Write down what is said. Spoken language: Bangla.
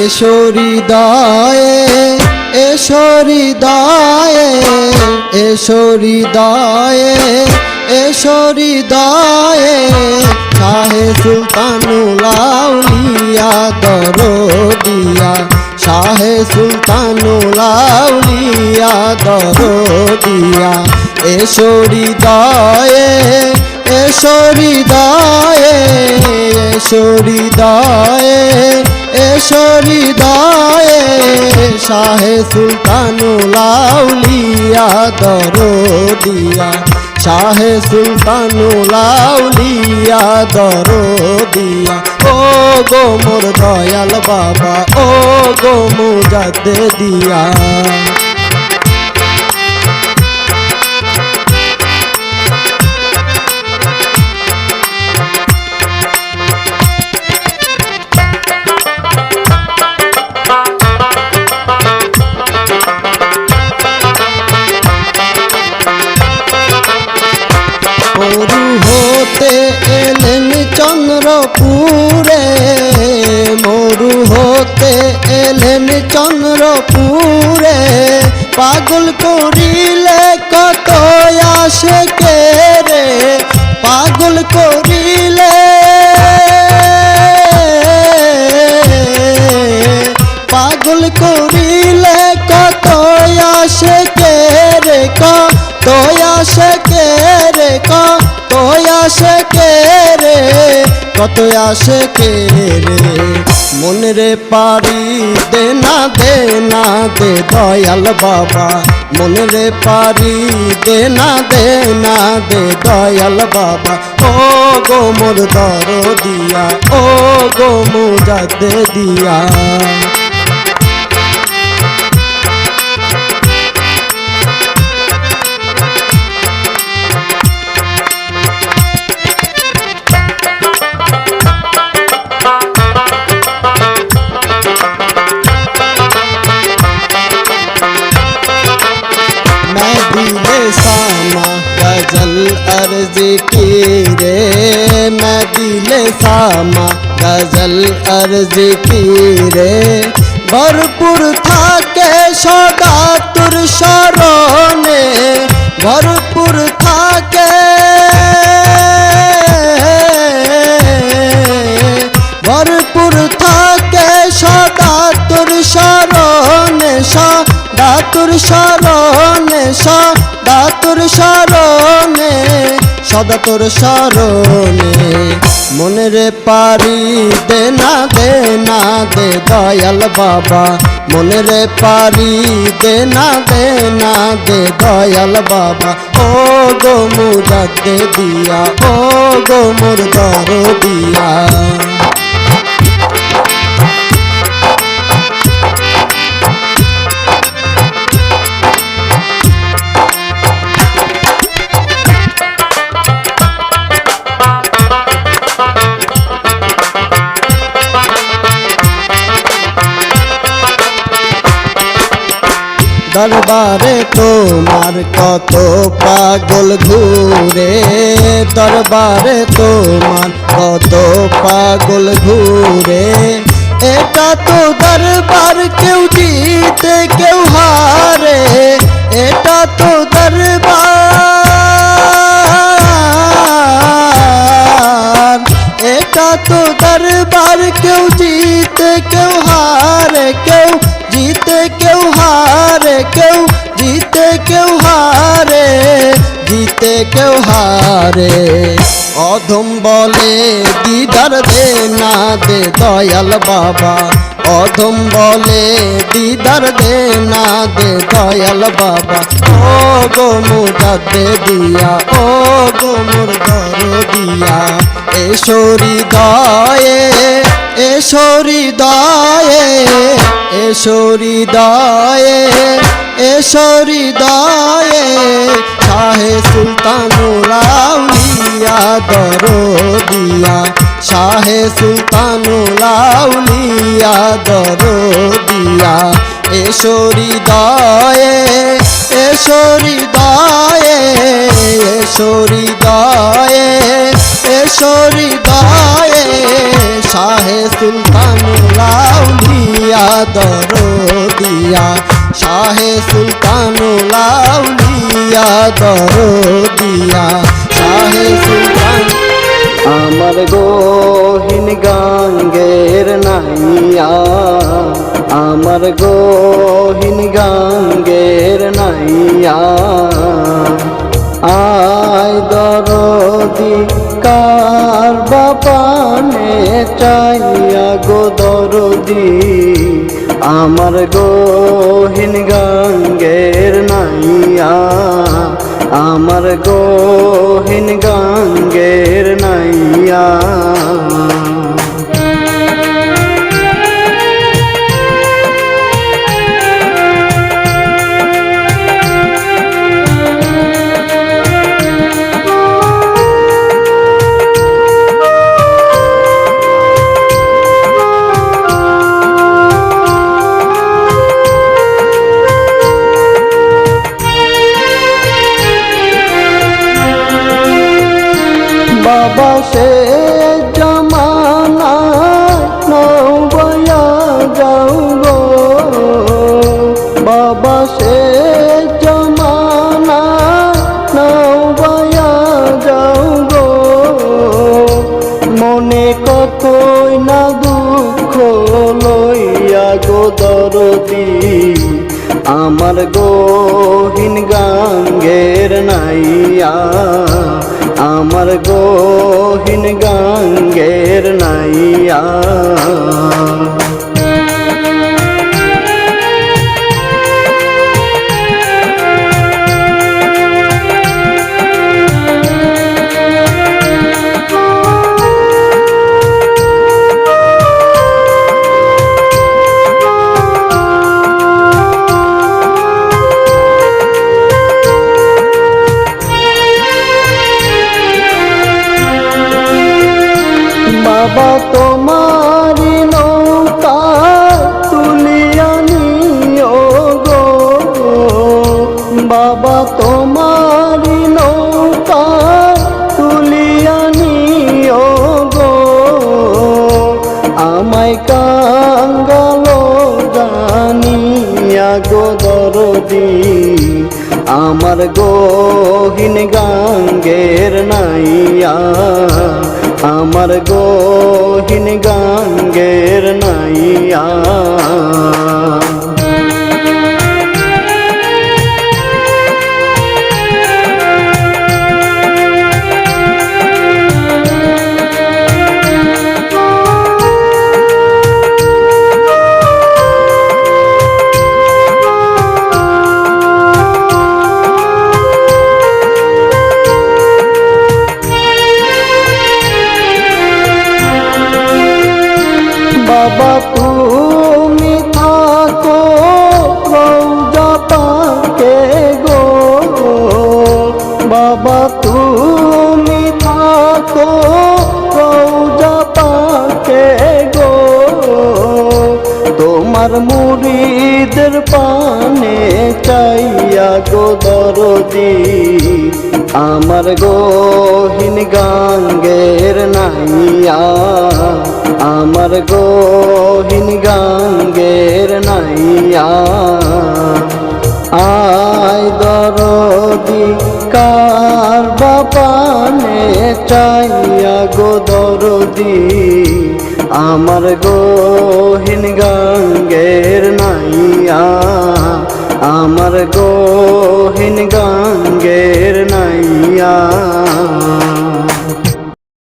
এসো হৃদয়ে এসো হৃদয়ে এসো হৃদয়ে এসো হৃদয়ে। শাহে সুলতানুল আউলিয়া দরদিয়া শাহে সুলতানুল আউলিয়া দরদিয়া এসো হৃদয়ে এসো হৃদয়ে, এসো এসো হৃদয়ে শাহে সুলতানুল আউলিয়া দরদিয়া। শাহে সুলতানুল আউলিয়া দরদিয়া। ও গো মোর দয়াল বাবা, ও গো মুজাদ্দে দিয়া চন্দ্রপুরে মরু হতে এলেন চন্দ্রপুরে। পাগল করিলে কত আসে কে কত আসে কে রে? মন রে পারি দে না দে না, দে দয়াল বাবা। মন রে পারি দে না দে না, দে দয়াল বাবা। ও গো মোর দর দিয়া ও গো মুজাদে দিয়া তোমার জিকিরে না দিলে সামা গজল আর জিকিরে ভরপুর থাকে সদা সদা তোর মনে রে পারি দে না দে না, দে দয়াল বাবা। মনে রে পারি দে না দে না, দে দয়াল বাবা। ও গো মুজাদ্দে দিয়া, ও গো মোর দর দিয়া দরবারে তোমার কত পাগল ঘুরে দরবারে তোমার কত পাগল ঘুরে। এটা তো দরবার কেউ হারে। অধম বলে দিদার দে না দে দয়াল বাবা। অধম বলে দিদার দে না দে দয়াল বাবা। ও গো মুজাদে দিয়া, ও গো মোর দিয়া। এসরি দয়ে এসরি দয়ে এসরি দয়ে এসরি দয়ে শাহে সুলতানুল আউলিয়া দরদিয়া শাহে সুলতানুল আউলিয়া দরদিয়া এসরি দয়ে এসরি দয়ে এসরি দয়ে এসরি দয়ে শাহে সুলতানুলাউলিয়া দরদিয়া শাহে সুলতানুলাউলিয়া দরদিয়া শাহে সুলতান, আমার গহিন গাঙ্গের নাইয়া। আমার গহিন গাঙ্গের নাইয়া। আয় দরদি কার বাপানে চাইয়া গো দরদি। আমার গোহীন গঙ্গের নাইয়া আমার গোহীন গঙ্গের নাইয়া। বাবা জমানা নৌবয়া যাও গো। মনে কতই না দুঃখ লইয়া গো দরদি, আমার গহিন গাঙ্গের নাইয়া, আমার গহিন গাঙ্গের নাইয়া। বাবা তোমারি নৌকা তুলিয়া নিও গো। বাবা তোমারি নৌকা তুলিয়া নিও গো। আমায় কাঙ্গালো জানিয়া গো দরদি, আমার গহিন গাঙ্গের নাইয়া। আমার গহিন গাঙ্গের দরদি আমার গহিন গাঙ্গের নাইয়া, আমার গহিন গাঙ্গের নাইয়া। আয় দরদি, কার বাপানে চাইয়া গো দরদি? আমার গহিন গাঙ্গের নাইয়া। আমার গোহিন গঙ্গের নাইয়া।